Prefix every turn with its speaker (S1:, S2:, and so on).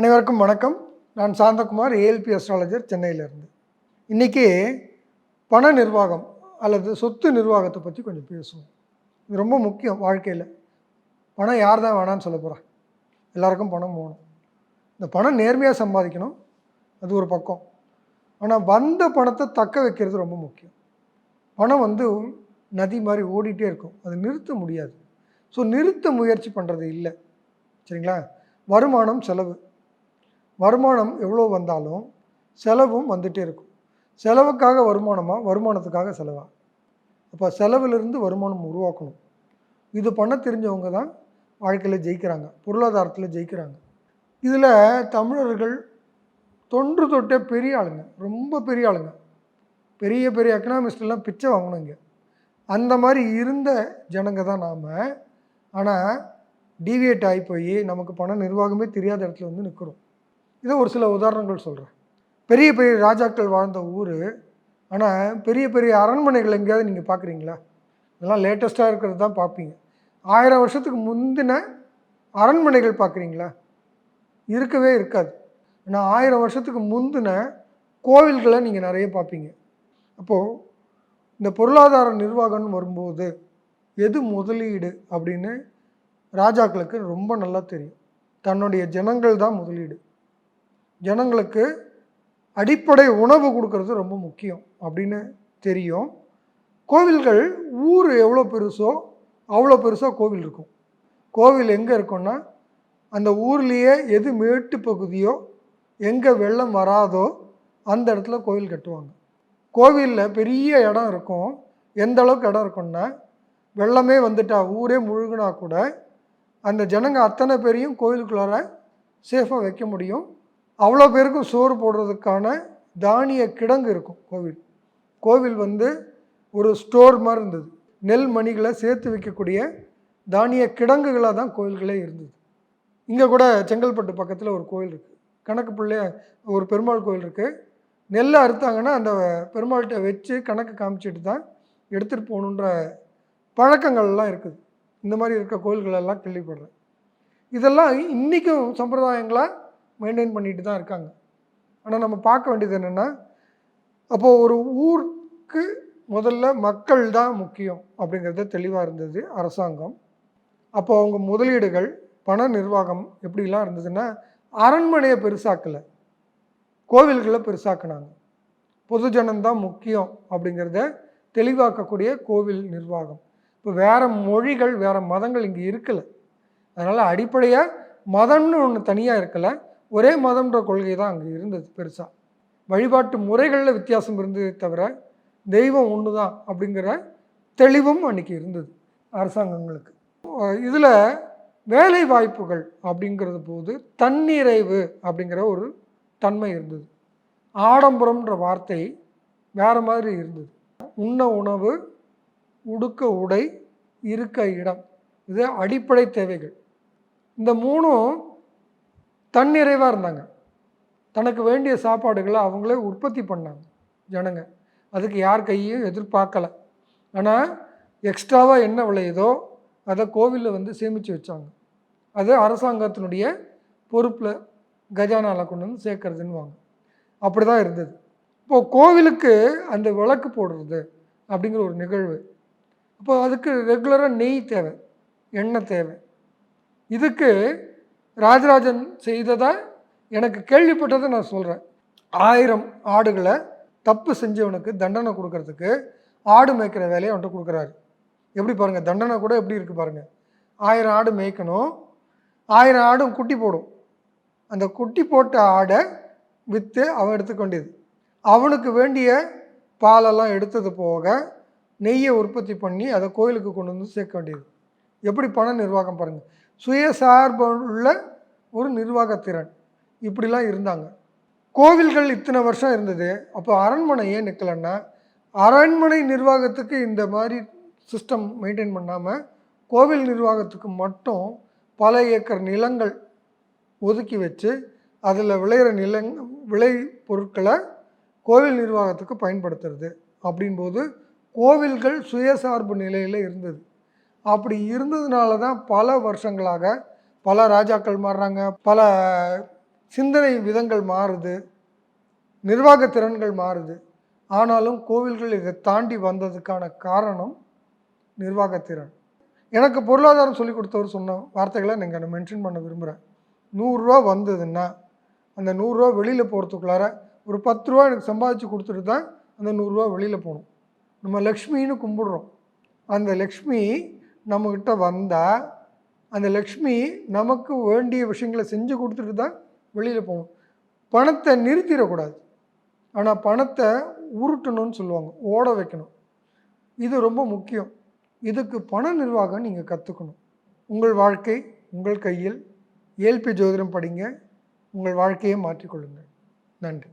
S1: அனைவருக்கும் வணக்கம். நான் சாந்தகுமார் ஏஎல்பி அஸ்ட்ராலஜர் சென்னையிலேருந்து. இன்றைக்கி பண நிர்வாகம் அல்லது சொத்து நிர்வாகத்தை பற்றி கொஞ்சம் பேசுவோம். இது ரொம்ப முக்கியம் வாழ்க்கையில். பணம் யார் தான் வேணான்னு சொல்ல போகிறா எல்லாருக்கும் பணம் போகணும். இந்த பணம் நேர்மையாக சம்பாதிக்கணும். அது ஒரு பக்கம். ஆனால் வந்த பணத்தை தக்க வைக்கிறது ரொம்ப முக்கியம். பணம் வந்து நதி மாதிரி ஓடிட்டே இருக்கும். அது நிறுத்த முடியாது. ஸோ நிறுத்த முயற்சி பண்ணுறது இல்லை. சரிங்களா? வருமானம் செலவு. வருமானம் எவ்வளோ வந்தாலும் செலவும் வந்துகிட்டே இருக்கும். செலவுக்காக வருமானமாக வருமானத்துக்காக செலவா? அப்போ செலவிலிருந்து வருமானம் உருவாக்கணும். இது பண்ண தெரிஞ்சவங்க தான் வாழ்க்கையில் ஜெயிக்கிறாங்க. பொருளாதாரத்தில் ஜெயிக்கிறாங்க. இதில் தமிழர்கள் தொன்று தொட்டே பெரிய ஆளுங்க. ரொம்ப பெரிய ஆளுங்க. பெரிய பெரிய எக்கனாமிஸ்ட்லாம் பிச்சை வாங்கணும் இங்கே அந்த மாதிரி இருந்த ஜனங்க தான் நாம். ஆனால் டீவியேட் ஆகி போய் நமக்கு பண நிர்வாகமே தெரியாத இடத்துல வந்து நிற்கிறோம் இது ஒரு சில உதாரணங்கள் சொல்கிறேன் பெரிய பெரிய ராஜாக்கள் வாழ்ந்த ஊர் ஆனால் பெரிய பெரிய அரண்மனைகள் எங்கேயாவது நீங்கள் பார்க்குறீங்களா இதெல்லாம் லேட்டஸ்ட்டாக இருக்கிறது தான் பார்ப்பீங்க ஆயிரம் வருஷத்துக்கு முந்தின அரண்மனைகள் பார்க்குறீங்களா இருக்கவே இருக்காது. ஆனால் ஆயிரம் வருஷத்துக்கு முந்தின கோவில்களை நீங்கள் நிறைய பார்ப்பீங்க அப்போது இந்த பொருளாதார நிர்வாகம்னு வரும்போது எது முதலீடு அப்படின்னு ராஜாக்களுக்கு ரொம்ப நல்லா தெரியும். தன்னுடைய ஜனங்கள் தான் முதலீடு. ஜனங்களுக்கு அடிப்படை உணவு கொடுக்கறது ரொம்ப முக்கியம் அப்படின்னு தெரியும். கோவில்கள் ஊர் எவ்வளோ பெருசோ அவ்வளோ பெருசாக கோவில் இருக்கும். கோவில் எங்கே இருக்கும்னா அந்த ஊர்லேயே எது மேட்டு பகுதியோ எங்கே வெள்ளம் வராதோ அந்த இடத்துல கோவில் கட்டுவாங்க. கோவிலில் பெரிய இடம் இருக்கும். எந்த அளவுக்கு இடம் இருக்கும்னா வெள்ளமே வந்துட்டா ஊரே முழுகினா கூட அந்த ஜனங்க அத்தனை பேரையும் கோவிலுக்குள்ளார சேஃபாக வைக்க முடியும். அவ்வளோ பேருக்கும் சோறு போடுறதுக்கான தானிய கிடங்கு இருக்கும் கோவில். கோவில் வந்து ஒரு ஸ்டோர் மாதிரி இருந்தது. நெல் மணிகளை சேர்த்து வைக்கக்கூடிய தானிய கிடங்குகளாக தான் கோவில்களே இருந்தது. இங்கே கூட செங்கல்பட்டு பக்கத்தில் ஒரு கோவில் இருக்குது கணக்கு பிள்ளைய ஒரு பெருமாள் கோவில் இருக்குது நெல்லை அறுத்தாங்கன்னா அந்த பெருமாள்கிட்ட வச்சு கணக்கு காமிச்சிட்டு தான் எடுத்துகிட்டு போகணுன்ற பழக்கங்கள்லாம் இருக்குது. இந்த மாதிரி இருக்க கோயில்களெல்லாம் கேள்விப்படுறேன். இதெல்லாம் இன்றைக்கும் சம்பிரதாயங்களாக மெயின்டைன் பண்ணிட்டு தான் இருக்காங்க. ஆனால் நம்ம பார்க்க வேண்டியது என்னென்னா அப்போது ஒரு ஊருக்கு முதல்ல மக்கள் தான் முக்கியம் அப்படிங்கிறது தெளிவாக இருந்தது அரசாங்கம். அப்போ அவங்க முதலீடுகள் பண நிர்வாகம் எப்படிலாம் இருந்ததுன்னா அரண்மனையை பெருசாக்கலை. கோவில்களை பெருசாக்குனாங்க. பொதுஜனந்தான் முக்கியம் அப்படிங்கிறத தெளிவாக்கக்கூடிய கோவில் நிர்வாகம். இப்போ வேறு மொழிகள் வேறு மதங்கள் இங்கே இருக்கலை. அதனால் அடிப்படையாக மதம்னு ஒன்று தனியாக இருக்கலை. ஒரே மதம்ன்ற கொள்கை தான் அங்கே இருந்தது பெருசாக வழிபாட்டு முறைகளில் வித்தியாசம் இருந்ததே தவிர தெய்வம் ஒன்று தான் அப்படிங்கிற தெளிவும் அன்றைக்கி இருந்தது அரசாங்கங்களுக்கு. இதில் வேலை வாய்ப்புகள் அப்படிங்கிறது போது தன்னிறைவு அப்படிங்கிற ஒரு தன்மை இருந்தது. ஆடம்பரம்ன்ற வார்த்தை வேறு மாதிரி இருந்தது. உண்ண உணவு உடுக்க உடை இருக்க இடம் இது அடிப்படை தேவைகள். இந்த மூணும் தன்னிறைவாக இருந்தாங்க. தனக்கு வேண்டிய சாப்பாடுகளை அவங்களே உற்பத்தி பண்ணாங்க ஜனங்க. அதுக்கு யார் கையையும் எதிர்பார்க்கலை. ஆனால் எக்ஸ்ட்ராவாக என்ன விளையுதோ அதை கோவிலில் வந்து சேமித்து வச்சாங்க. அது அரசாங்கத்தினுடைய பொறுப்பில் கஜானாவில் கொண்டு வந்து சேர்க்கறதுன்னுவாங்க. அப்படி தான் இருந்தது. இப்போது கோவிலுக்கு அந்த விளக்கு போடுறது அப்படிங்கிற ஒரு நிகழ்வு. அப்போ அதுக்கு ரெகுலராக நெய் தேவை எண்ணெய் தேவை. இதுக்கு ராஜராஜன் செய்ததை எனக்கு கேள்விப்பட்டதை நான் சொல்கிறேன் ஆயிரம் ஆடுகளை தப்பு செஞ்சவனுக்கு தண்டனை கொடுக்கறதுக்கு ஆடு மேய்க்கிற வேலையை அவன்கிட்ட கொடுக்குறாரு. எப்படி பாருங்கள் தண்டனை கூட எப்படி இருக்குது பாருங்கள் ஆயிரம் ஆடு மேய்க்கணும் ஆயிரம் ஆடும் குட்டி போடும். அந்த குட்டி போட்ட ஆடை விற்று அவன் எடுத்துக்கொண்டியது அவனுக்கு வேண்டிய பாலெல்லாம் எடுத்தது போக நெய்யை உற்பத்தி பண்ணி அதை கோயிலுக்கு கொண்டு வந்து சேர்க்க வேண்டியது. எப்படி பண நிர்வாகம் பாருங்கள் சுயசார்புள்ள ஒரு நிர்வாகத்திறன். இப்படிலாம் இருந்தாங்க. கோவில்கள் இத்தனை வருஷம் இருந்தது. அப்போ அரண்மனை ஏன் நிற்கலன்னா அரண்மனை நிர்வாகத்துக்கு இந்த மாதிரி சிஸ்டம் மெயின்டைன் பண்ணாமல் கோவில் நிர்வாகத்துக்கு மட்டும் பல ஏக்கர் நிலங்கள் ஒதுக்கி வச்சு அதில் விளையிற நிலங் விளை பொருட்களை கோவில் நிர்வாகத்துக்கு பயன்படுத்துறது. அப்படின்போது கோவில்கள் சுயசார்பு நிலையில் இருந்தது. அப்படி இருந்ததுனால தான் பல வருஷங்களாக பல ராஜாக்கள் மாறுறாங்க பல சிந்தனை விதங்கள் மாறுது நிர்வாக திறன்கள் மாறுது. ஆனாலும் கோவில்கள் இதை தாண்டி வந்ததுக்கான காரணம் நிர்வாகத்திறன் எனக்கு பொருளாதாரம் சொல்லி கொடுத்தவர் சொன்ன வார்த்தைகளை நீங்கள் நான் மென்ஷன் பண்ண விரும்புகிறேன் நூறுரூவா வந்ததுன்னா அந்த நூறுரூவா வெளியில் போகிறதுக்குள்ளார ஒரு பத்து ரூபா எனக்கு சம்பாதிச்சு கொடுத்துட்டு தான் அந்த நூறுரூவா வெளியில் போகணும். நம்ம லக்ஷ்மின்னு கும்பிடுறோம். அந்த லக்ஷ்மி நம்மக்கிட்ட வந்தால் அந்த லக்ஷ்மி நமக்கு வேண்டிய விஷயங்களை செஞ்சு கொடுத்துட்டு தான் வெளியில் போகணும் பணத்தை நிறுத்திடக்கூடாது. ஆனால் பணத்தை உருட்டணும்னு சொல்லுவாங்க. ஓட வைக்கணும். இது ரொம்ப முக்கியம். இதுக்கு பண நிர்வாகம் நீங்கள் கற்றுக்கணும் உங்கள் வாழ்க்கை உங்கள் கையில். ஏல்பி ஜோதிடம் படிங்க. உங்கள் வாழ்க்கையை மாற்றிக்கொள்ளுங்கள். நன்றி.